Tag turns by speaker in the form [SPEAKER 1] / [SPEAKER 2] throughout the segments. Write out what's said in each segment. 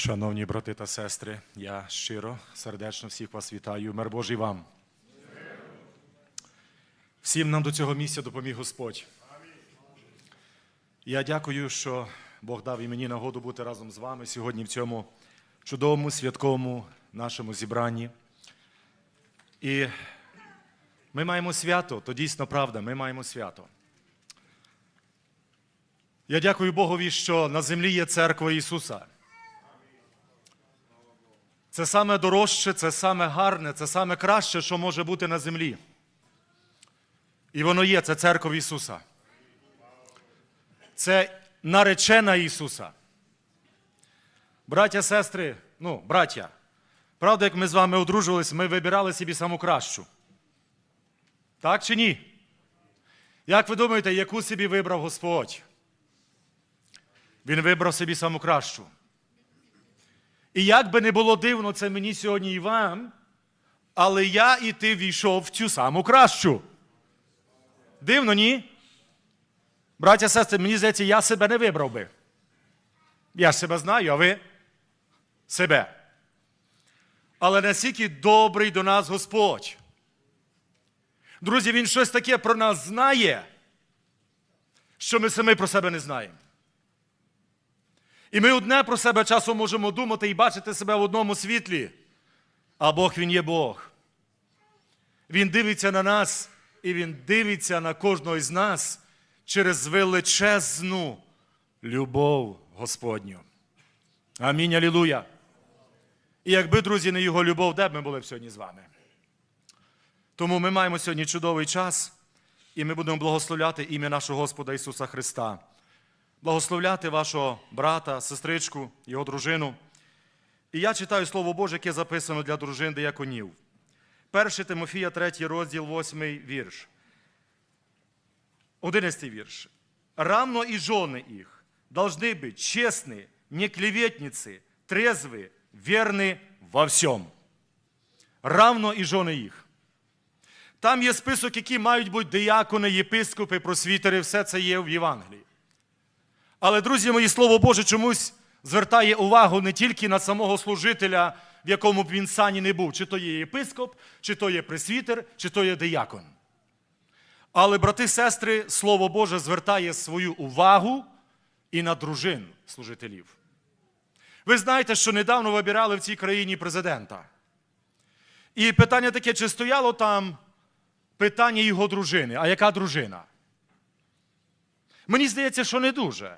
[SPEAKER 1] Шановні брати та сестри, я щиро, сердечно всіх вас вітаю. Мир Божий вам. Всім нам до цього місця допоміг Господь. Я дякую, що Бог дав і мені нагоду бути разом з вами сьогодні в цьому чудовому святковому нашому зібранні. І ми маємо свято, то дійсно правда, ми маємо свято. Я дякую Богові, що на землі є церква Ісуса. Це саме дорожче, це саме гарне, це саме краще, що може бути на землі. І воно є, це церква Ісуса. Це наречена Ісуса. Браття, сестри, ну, браття, правда, як ми з вами одружувалися, ми вибирали собі саму кращу. Так чи ні? Як ви думаєте, яку собі вибрав Господь? Він вибрав собі саму кращу. І як би не було дивно це мені сьогодні і вам, але я і ти війшов в цю саму кращу. Дивно, ні? Браття, сестри, мені здається, я себе не вибрав би. Я себе знаю, а ви себе. Але наскільки добрий до нас Господь. Друзі, Він щось таке про нас знає, що ми самі про себе не знаємо. І ми одне про себе часом можемо думати і бачити себе в одному світлі. А Бог Він є Бог. Він дивиться на нас, і Він дивиться на кожного із нас через величезну любов Господню. Амінь, алілуя. І якби, друзі, не його любов, де б ми були б сьогодні з вами? Тому ми маємо сьогодні чудовий час, і ми будемо благословляти ім'я нашого Господа Ісуса Христа благословляти вашого брата, сестричку, його дружину. І я читаю Слово Боже, яке записано для дружин дияконів. 1 Тимофія, 3 розділ, 8 вірш. 11 вірш. Равно и жены их должны быть честны, не клеветницы, трезвы, верны во всем. Равно і жони їх. Там є список, які мають бути диякони, єпископи, просвітери, все це є в Євангелії. Але, друзі мої, Слово Боже чомусь звертає увагу не тільки на самого служителя, в якому б він сані не був, чи то є єпископ, чи то є пресвітер, чи то є диякон. Але, брати сестри, Слово Боже звертає свою увагу і на дружин служителів. Ви знаєте, що недавно вибирали в цій країні президента. І питання таке, чи стояло там питання його дружини? А яка дружина? Мені здається, що не дуже.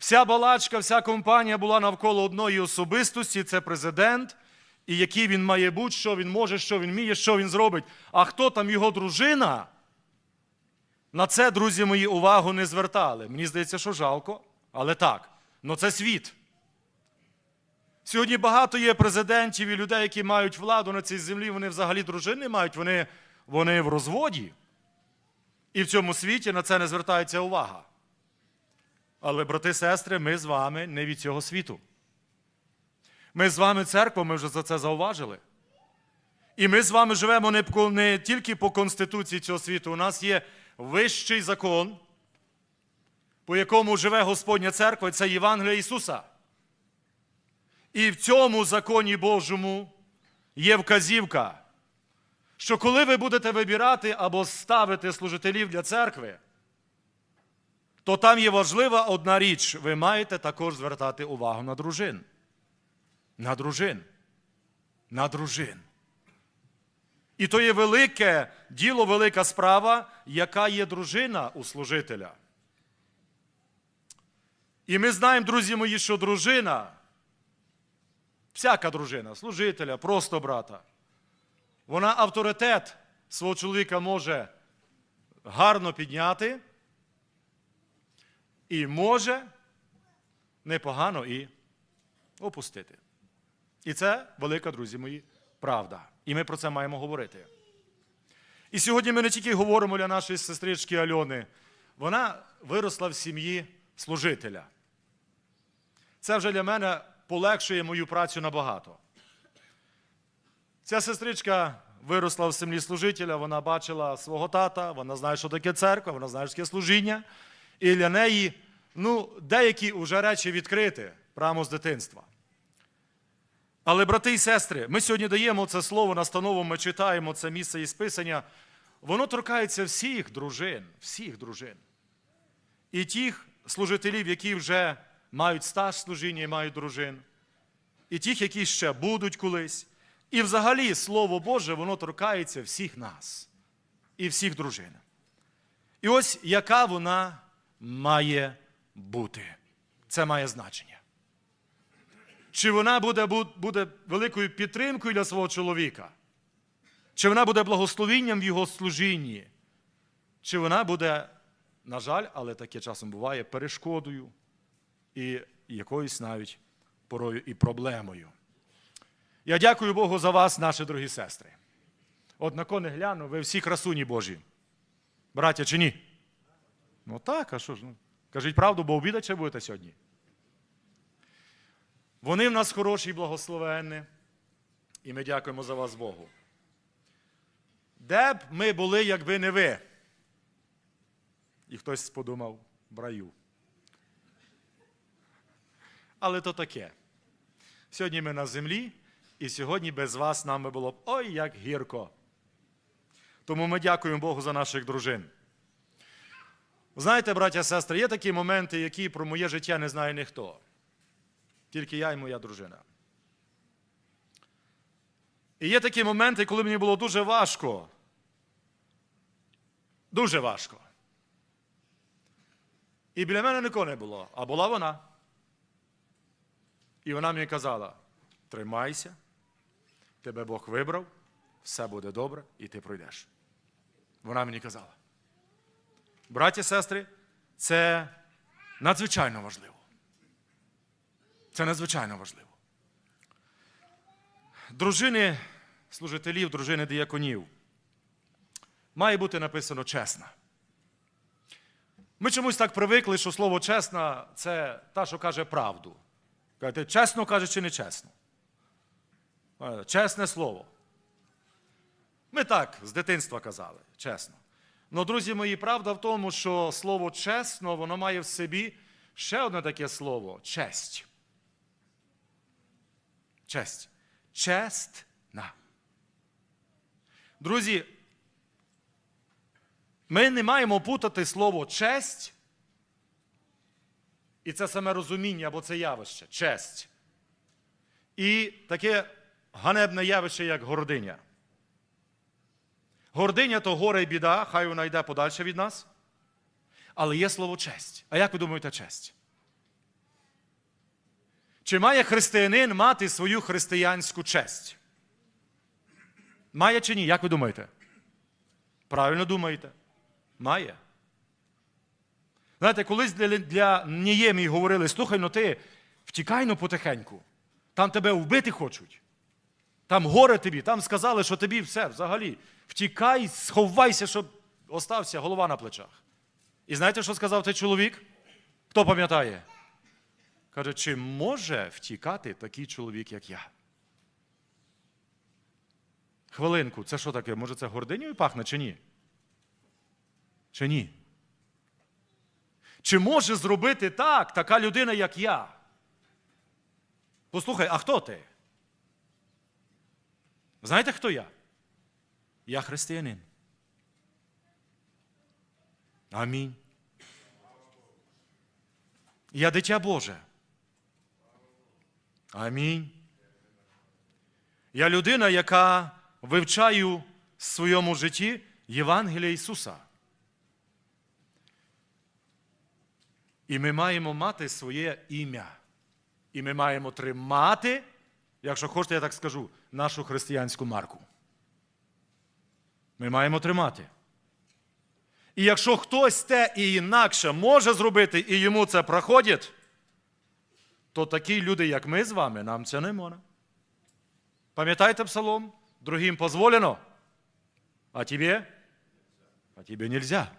[SPEAKER 1] Вся балачка, вся компанія була навколо одної особистості це президент, і який він має бути, що він може, що він вміє, що він зробить. А хто там його дружина? На це, друзі мої, увагу не звертали. Мені здається, що жалко, але так. Ну це світ. Сьогодні багато є президентів і людей, які мають владу на цій землі, вони взагалі дружини мають, вони, вони в розводі. І в цьому світі на це не звертається увага. Але, брати і сестри, ми з вами не від цього світу. Ми з вами церква, ми вже за це зауважили. І ми з вами живемо не, не тільки по Конституції цього світу. У нас є вищий закон, по якому живе Господня церква, це Євангелія Ісуса. І в цьому законі Божому є вказівка, що коли ви будете вибирати або ставити служителів для церкви, то там є важлива одна річ. Ви маєте також звертати увагу на дружин. На дружин. На дружин. І то є велике діло, велика справа, яка є дружина у служителя. І ми знаємо, друзі мої, що дружина, всяка дружина, служителя, просто брата, вона авторитет свого чоловіка може гарно підняти і може непогано і опустити. І це велика, друзі мої, правда. І ми про це маємо говорити. І сьогодні ми не тільки говоримо для нашої сестрички Альони, вона виросла в сім'ї служителя. Це вже для мене полегшує мою працю набагато. Ця сестричка виросла в сім'ї служителя, вона бачила свого тата, вона знає, що таке церква, вона знає, що таке служіння. І для неї ну, деякі вже речі відкриті. прямо з дитинства. Але, брати і сестри, ми сьогодні даємо це слово настанову, ми читаємо це місце із Писання. Воно торкається всіх дружин, всіх дружин. І тих служителів, які вже мають стаж служіння і мають дружин, і тих, які ще будуть колись. І взагалі Слово Боже, воно торкається всіх нас і всіх дружин. І ось яка вона має бути. Це має значення. Чи вона буде, буде великою підтримкою для свого чоловіка? Чи вона буде благословінням в його служінні? Чи вона буде, на жаль, але таке часом буває, перешкодою і якоюсь навіть порою і проблемою. Я дякую Богу за вас, наші дорогі сестри. От на кони гляну, ви всі красуні Божі. Браття чи ні? Ну так, а що ж? Ну, кажіть правду, бо обідати ще будете сьогодні. Вони в нас хороші і благословенні, і ми дякуємо за вас Богу. Де б ми були, якби не ви? І хтось подумав в раю. Але то таке. Сьогодні ми на землі, і сьогодні без вас нам було б ой як гірко. Тому ми дякуємо Богу за наших дружин. Знаєте, браття сестри, є такі моменти, які про моє життя не знає ніхто. Тільки я і моя дружина. І є такі моменти, коли мені було дуже важко. Дуже важко. І біля мене нікого не було, а була вона. І вона мені казала: тримайся, тебе Бог вибрав, все буде добре, і ти пройдеш. Вона мені казала. Браті сестри, це надзвичайно важливо. Це надзвичайно важливо. Дружини служителів, дружини діяконів. Має бути написано чесна. Ми чомусь так привикли, що слово чесна це та, що каже правду. Кажете, чесно каже чи не чесно? Е, Чесне слово. Ми так з дитинства казали, чесно. Ну, друзі мої, правда в тому, що слово чесно, воно має в собі ще одне таке слово честь. Честь. Честна. Друзі, ми не маємо путати слово честь і це саме розуміння або це явище честь. І таке ганебне явище, як гординя. Гординя то горе і біда, хай вона йде подальше від нас. Але є слово честь. А як ви думаєте, честь? Чи має християнин мати свою християнську честь? Має чи ні? Як ви думаєте? Правильно думаєте? Має. Знаєте, колись для, для Ніємії говорили, слухай, ну ти втікай ну потихеньку. Там тебе вбити хочуть. Там горе тобі, там сказали, що тобі все взагалі. Втікай, сховайся, щоб остався голова на плечах. І знаєте, що сказав той чоловік? Хто пам'ятає? Каже, чи може втікати такий чоловік, як я? Хвилинку, це що таке? Може, це гординою пахне чи ні? Чи ні? Чи може зробити так така людина, як я? Послухай, а хто ти? Знаєте, хто я? Я християнин. Амінь. Я дитя Боже. Амінь. Я людина, яка вивчаю в своєму житті Євангелія Ісуса. І ми маємо мати своє ім'я. І ми маємо тримати, якщо хочете, я так скажу, нашу християнську марку. Ми маємо тримати. І якщо хтось те і інакше може зробити, і йому це проходить, то такі люди, як ми з вами, нам це не можна. Пам'ятаєте псалом? Другим позволено, а тебе? А тебе нельзя.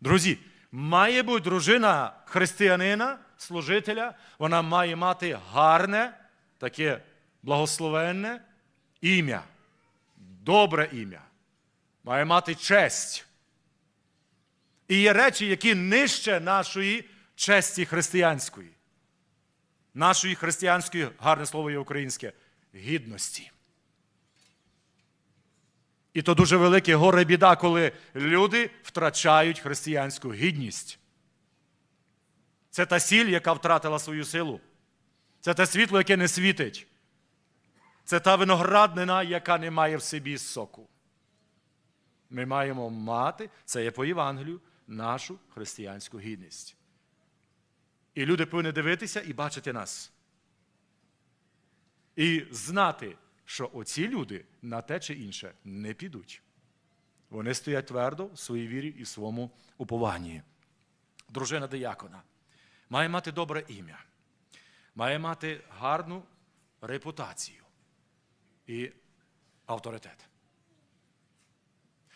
[SPEAKER 1] Друзі, має бути дружина християнина, служителя, вона має мати гарне, таке благословенне ім'я, добре ім'я, має мати честь. І є речі, які нижче нашої честі християнської. нашої християнської, гарне слово є українське, гідності. І то дуже велике горе біда, коли люди втрачають християнську гідність. Це та сіль, яка втратила свою силу. Це те світло, яке не світить. Це та винограднина, яка не має в собі соку. Ми маємо мати, це є по Євангелію, нашу християнську гідність. І люди повинні дивитися і бачити нас. І знати, що оці люди на те чи інше не підуть. Вони стоять твердо в своїй вірі і в своєму упованні. Дружина диякона має мати добре ім'я, має мати гарну репутацію і авторитет.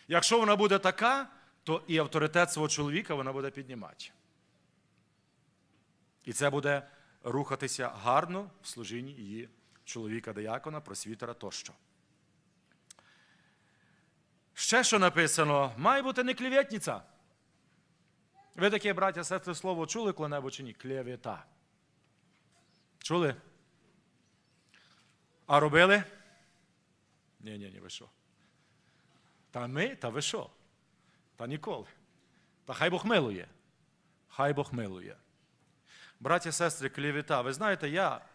[SPEAKER 1] Якщо вона буде така, то і авторитет свого чоловіка вона буде піднімати. І це буде рухатися гарно в служінні її чоловіка диякона, просвітера тощо. Ще що написано, має бути не клеветниця. Ви таке, браття, сестри, слово чули коли-небудь чи ні? Клевета. Чули? А робили? Ні, ні, ні, ви що? Та ми, та ви що? Та ніколи. Та хай Бог милує. Хай Бог милує. Браття, сестри, клівета, ви знаєте, я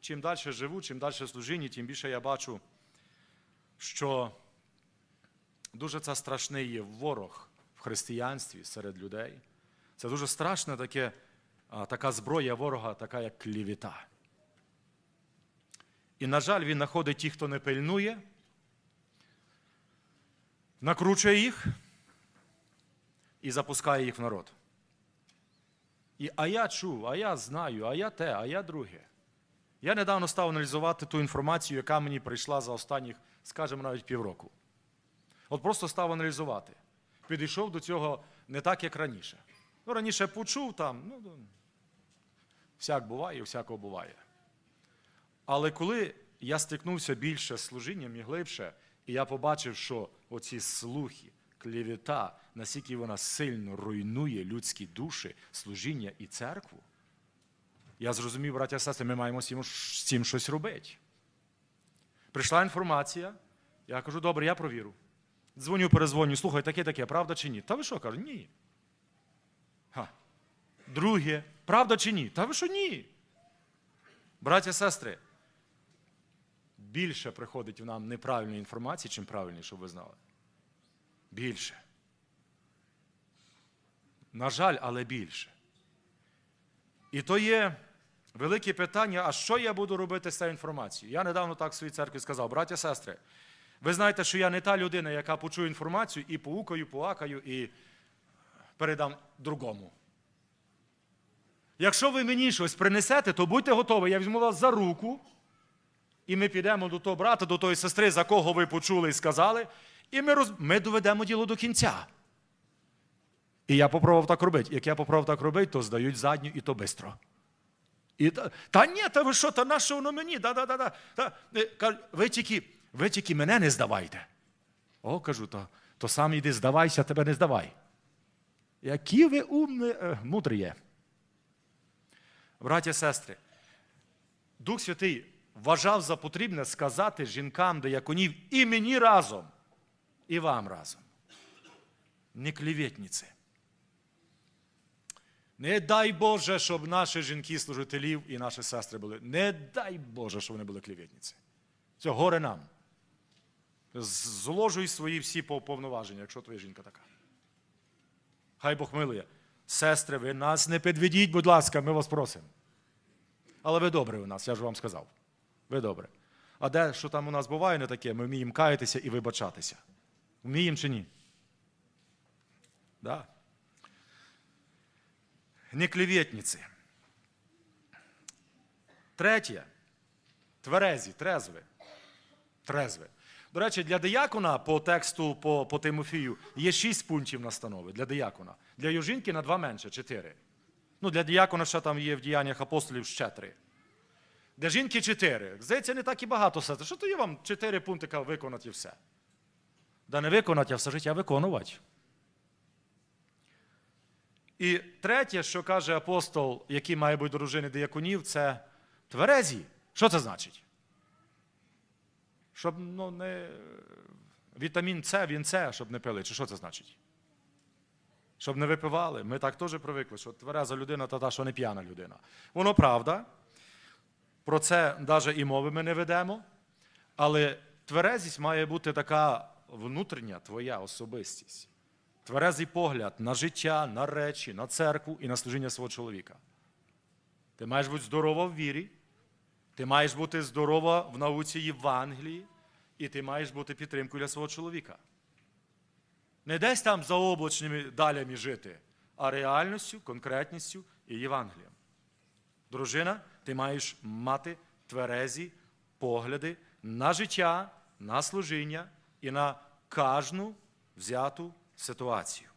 [SPEAKER 1] чим далі живу, чим далі служінні, тим більше я бачу, що дуже це страшний є ворог в християнстві серед людей. Це дуже страшна таке, така зброя ворога, така як клівета. І, на жаль, він знаходить ті, хто не пильнує, накручує їх і запускає їх в народ. І, а я чув, а я знаю, а я те, а я друге. Я недавно став аналізувати ту інформацію, яка мені прийшла за останніх, скажімо, навіть півроку. От просто став аналізувати. Підійшов до цього не так, як раніше. Ну, раніше почув там, ну, всяк буває, всякого буває. Але коли я стикнувся більше з служінням і глибше, і я побачив, що оці слухи, клівета, наскільки вона сильно руйнує людські душі, служіння і церкву, я зрозумів, браття і сестри, ми маємо з цим- щось робити. Прийшла інформація, я кажу, добре, я провірю. Дзвоню, перезвоню, слухай, таке таке, правда чи ні? Та ви що кажу, ні. Ха. Друге, правда чи ні? Та ви що ні? Браття і сестри, більше приходить в нам неправильної інформації, чим правильної, щоб ви знали. Більше. На жаль, але більше. І то є велике питання, а що я буду робити з цією інформацією? Я недавно так в своїй церкві сказав, браття, сестри, ви знаєте, що я не та людина, яка почує інформацію і поукаю, поакаю і передам другому. Якщо ви мені щось принесете, то будьте готові, я візьму вас за руку, і ми підемо до того брата, до тої сестри, за кого ви почули і сказали, і ми, роз... ми доведемо діло до кінця. І я попробував так робити. Як я попробував так робити, то здають задню і то швидко. І та, та ні, та ви що, та що воно мені? Да, да, да, да. Та, е, ви, тільки, ви тільки мене не здавайте. О, кажу, то, то сам іди здавайся, тебе не здавай. Які ви умні, е, мудрі є. Браття і сестри, Дух Святий вважав за потрібне сказати жінкам дияконів і мені разом, і вам разом. Не клеветниці. Не дай Боже, щоб наші жінки служителів і наші сестри були. Не дай Боже, щоб вони були клеветниці. Це горе нам. Зложуй свої всі повноваження, якщо твоя жінка така. Хай Бог милує. Сестри, ви нас не підведіть, будь ласка, ми вас просимо. Але ви добре у нас, я ж вам сказав. Ви добре. А де що там у нас буває не таке, ми вміємо каятися і вибачатися. Вміємо чи ні? Да. Не клеветниці. Третє. Тверезі, трезві. Трезві. До речі, для диякона по тексту по, по Тимофію є шість пунктів настанови для диякона. Для жінки на два менше, чотири. Ну, для диякона ще там є в діяннях апостолів ще три. Для жінки чотири. Здається, не так і багато все. Що то є вам чотири пунктика виконати все? Да не виконати, а все життя виконувати. І третє, що каже апостол, який має бути дружини дияконів, це Тверезі. Що це значить? Щоб ну, не вітамін С, він С, щоб не пили. Чи що це значить? Щоб не випивали. Ми так теж привикли, що твереза людина та та, що не п'яна людина. Воно правда. Про це навіть і мови ми не ведемо. Але тверезість має бути така внутрішня твоя особистість. Тверезий погляд на життя, на речі, на церкву і на служіння свого чоловіка. Ти маєш бути здорова в вірі, ти маєш бути здорова в науці Євангелії, і ти маєш бути підтримкою для свого чоловіка. Не десь там за облачними далями жити, а реальністю, конкретністю і Євангелієм. Дружина, ти маєш мати тверезі погляди на життя, на служіння і на кожну взяту ситуацію.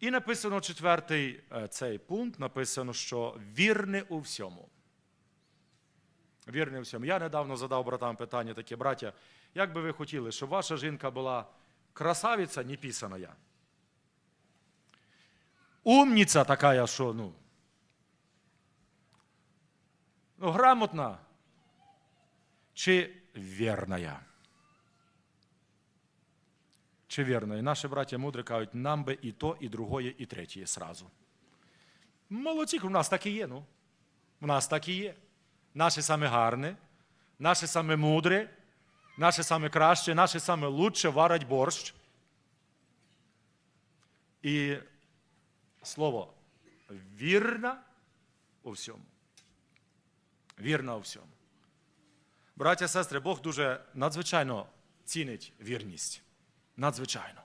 [SPEAKER 1] І написано четвертий е, цей пункт, написано, що вірне у всьому. Вірне у всьому. Я недавно задав братам питання таке, браття, як би ви хотіли, щоб ваша жінка була красавиця, не писана. Умниця така, що, ну, ну, грамотна чи вірна? Чи вірно? І наші браття мудрі кажуть, нам би і то, і другое, і третє сразу. Молодці, у нас так і є, ну. У нас так і є. Наше саме гарне, наше саме мудре, наше саме краще, наше саме лучше варить борщ. І слово вірна у всьому. Вірна у всьому. Браття, сестри, Бог дуже надзвичайно цінить вірність. Надзвичайно.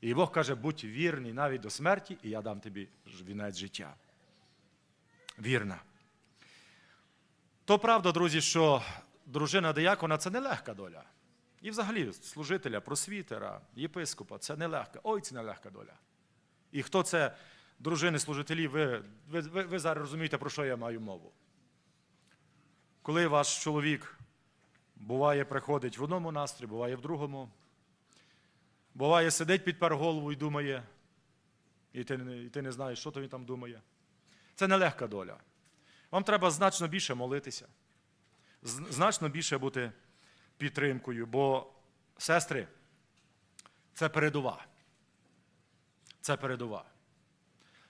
[SPEAKER 1] І Бог каже, будь вірний навіть до смерті, і я дам тобі вінець життя. Вірна. То правда, друзі, що дружина диякона це нелегка доля. І взагалі служителя, просвітера, єпископа це нелегка. Ой, це нелегка доля. І хто це дружини служителі, ви, ви, ви, ви зараз розумієте, про що я маю мову. Коли ваш чоловік буває, приходить в одному настрої, буває в другому. Буває, сидить підпер голову і думає, і ти, і ти не знаєш, що то він там думає. Це нелегка доля. Вам треба значно більше молитися, значно більше бути підтримкою, бо сестри, це передова. Це передова.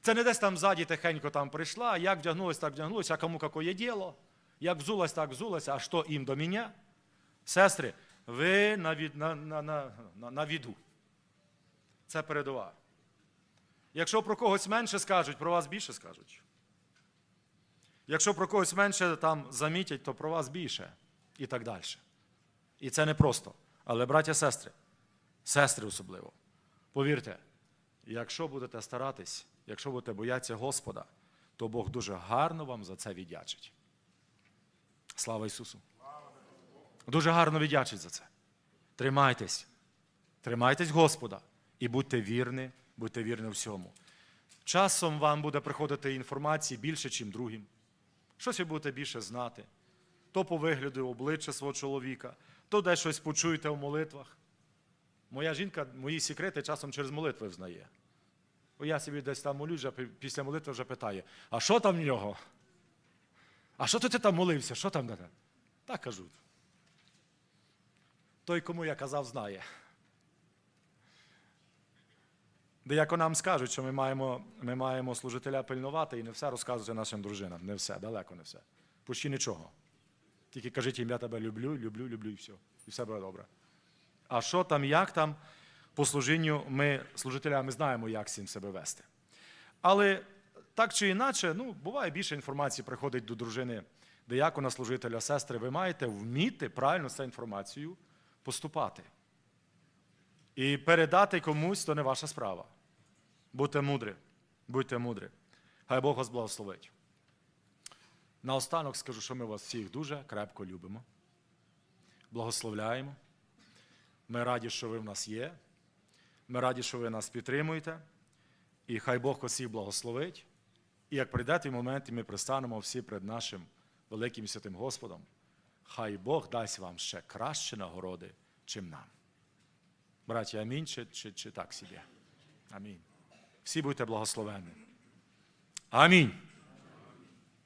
[SPEAKER 1] Це не десь там ззаді тихенько там прийшла, як вдягнулась, так вдягнулась, а кому какое діло, як взулась, так взулась, а що їм до мене? Сестри, ви на, від, на, на, на, на, на віду. Це передова. Якщо про когось менше скажуть, про вас більше скажуть. Якщо про когось менше там замітять, то про вас більше. І так далі. І це не просто. Але, браття, сестри, сестри особливо, повірте, якщо будете старатись, якщо будете боятися Господа, то Бог дуже гарно вам за це віддячить. Слава Ісусу! Дуже гарно віддячить за це. Тримайтесь. Тримайтесь Господа і будьте вірні, будьте вірні всьому. Часом вам буде приходити інформації більше, ніж другим. Щось ви будете більше знати. То по вигляду обличчя свого чоловіка, то десь щось почуєте в молитвах. Моя жінка мої секрети часом через молитви взнає. Бо я собі десь там молюсь, вже після молитви вже питає, а що там в нього? А що ти там молився? Що там? таке?» Так кажу. Той, кому я казав, знає. Деяко нам скажуть, що ми маємо, ми маємо служителя пильнувати і не все розказувати нашим дружинам. Не все, далеко не все. Почти нічого. Тільки кажіть їм, я тебе люблю, люблю, люблю і все. І все буде добре. А що там, як там, по служінню ми, служителями, знаємо, як з цим себе вести. Але так чи інакше, ну, буває більше інформації приходить до дружини деякона, служителя, сестри. Ви маєте вміти правильно з цією інформацією поступати. І передати комусь то не ваша справа. Будьте мудрі, будьте мудрі. Хай Бог вас благословить. Наостанок скажу, що ми вас всіх дуже крепко любимо. Благословляємо. Ми раді, що ви в нас є. Ми раді, що ви нас підтримуєте. І хай Бог усіх благословить. І як прийде той момент, і ми пристанемо всі перед нашим великим святим Господом, хай Бог дасть вам ще кращі нагороди, чим нам. Браті, амінь, чи, чи, чи так собі? Амінь. Всі будьте благословені. Амінь.